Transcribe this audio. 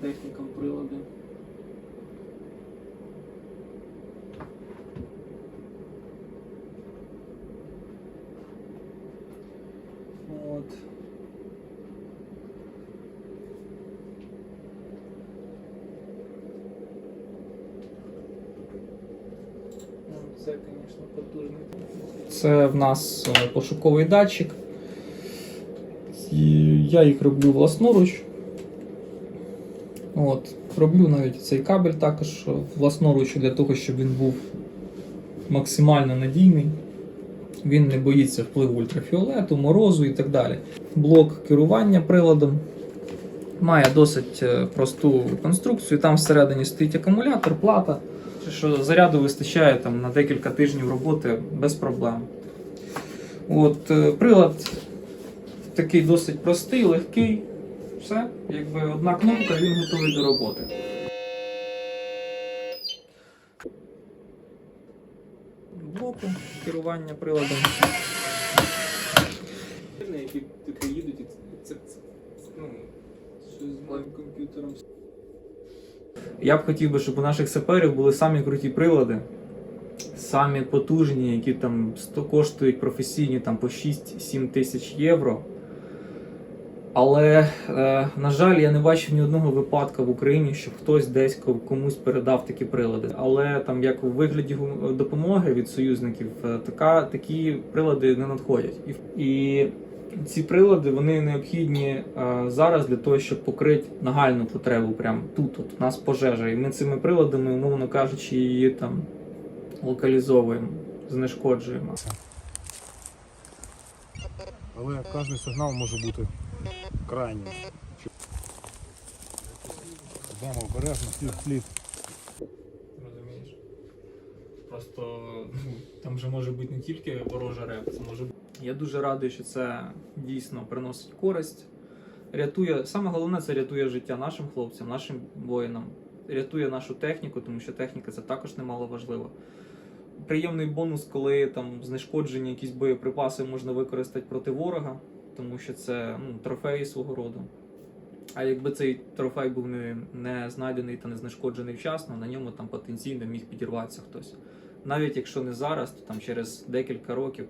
Техніка прилади. От. Ну, Це, звісно, потужний. Це в нас е, пошуковий датчик. Я їх роблю власноруч. От. Роблю навіть цей кабель також власноруч для того, щоб він був максимально надійний. Він не боїться впливу ультрафіолету, морозу і так далі. Блок керування приладом має досить е, просту конструкцію. Там всередині стоїть акумулятор, плата. Що заряду вистачає там, на декілька тижнів роботи без проблем. От, е, прилад такий досить простий, легкий. Все, якби одна кнопка, він готовий до роботи. Блоку керування приладом. які типу їдуть, і це, це, ну, щось з моїм комп'ютером. Я б хотів би, щоб у наших саперів були самі круті прилади, самі потужні, які там коштують професійні там, по 6-7 тисяч євро. Але, е, на жаль, я не бачив ні одного випадка в Україні, щоб хтось десь комусь передав такі прилади. Але там, як у вигляді допомоги від союзників, е, така, такі прилади не надходять. І, і ці прилади вони необхідні е, зараз для того, щоб покрити нагальну потребу прямо тут. От у нас пожежа. І ми цими приладами, умовно кажучи, її там локалізовуємо, знешкоджуємо. Але кожен сигнал може бути крайнім. Йдемо обережно, слід слід. Розумієш? Просто ну, там же може бути не тільки ворожа реп, це може бути. Я дуже радий, що це дійсно приносить користь. Рятує, саме головне, це рятує життя нашим хлопцям, нашим воїнам, рятує нашу техніку, тому що техніка це також немало важливо. Приємний бонус, коли там знешкоджені якісь боєприпаси можна використати проти ворога, тому що це ну, трофеї свого роду. А якби цей трофей був не, не знайдений та не знешкоджений вчасно, на ньому там потенційно міг підірватися хтось. Навіть якщо не зараз, то там через декілька років